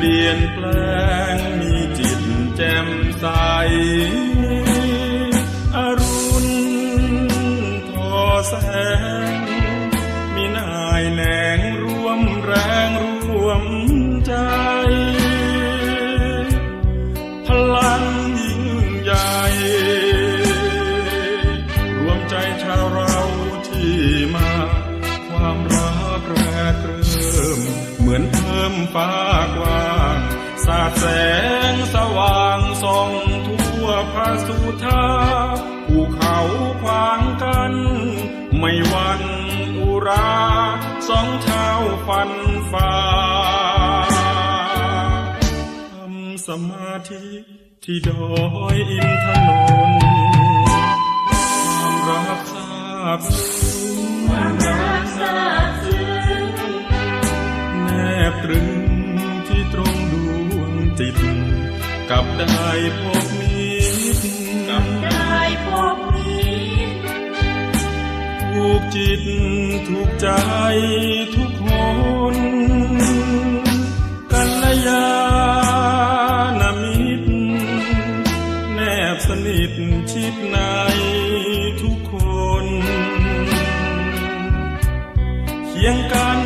เปลี่ยนแปลงมีจิตแจ่มใส มฟ้ากว้าง สาดแสงสว่างส่องทั่วพระสุธาภูเขาขวางกัน ไม่วันอุราสองเท้าฟันฝ่าทำสมาธิที่ดอยอินทนนท์ความรักทราบ กับได้พบมิตรกับได้พบมิตรถูกจิตถูกใจทุกคนกัลยาณมิตรแนบสนิทชิดในทุกคนเคียงกัน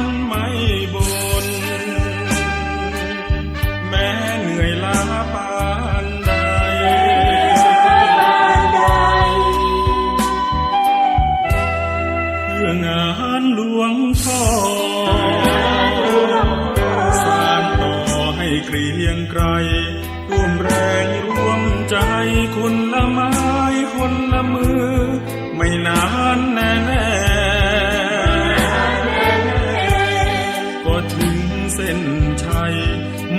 ส้นชัย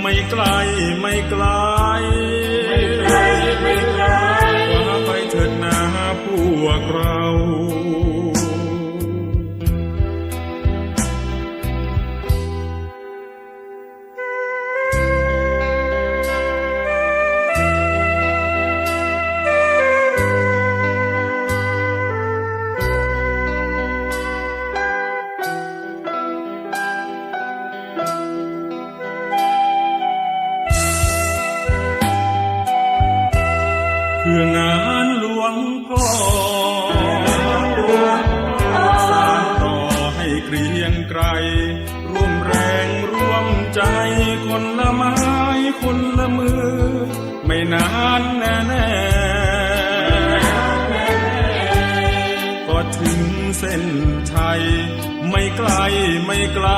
ไม่ไกลไม่ไกลไม่ไกลว่าไปเถิดนาพวกเรา องานหลวงพ่อสานต่อให้เกรียงไกรร่วมแรงร่วมใจคนละไม้คนละมือ ไม่นานแน่แน่ก็ถึงเส้นชัยไม่ไกลไม่ไกล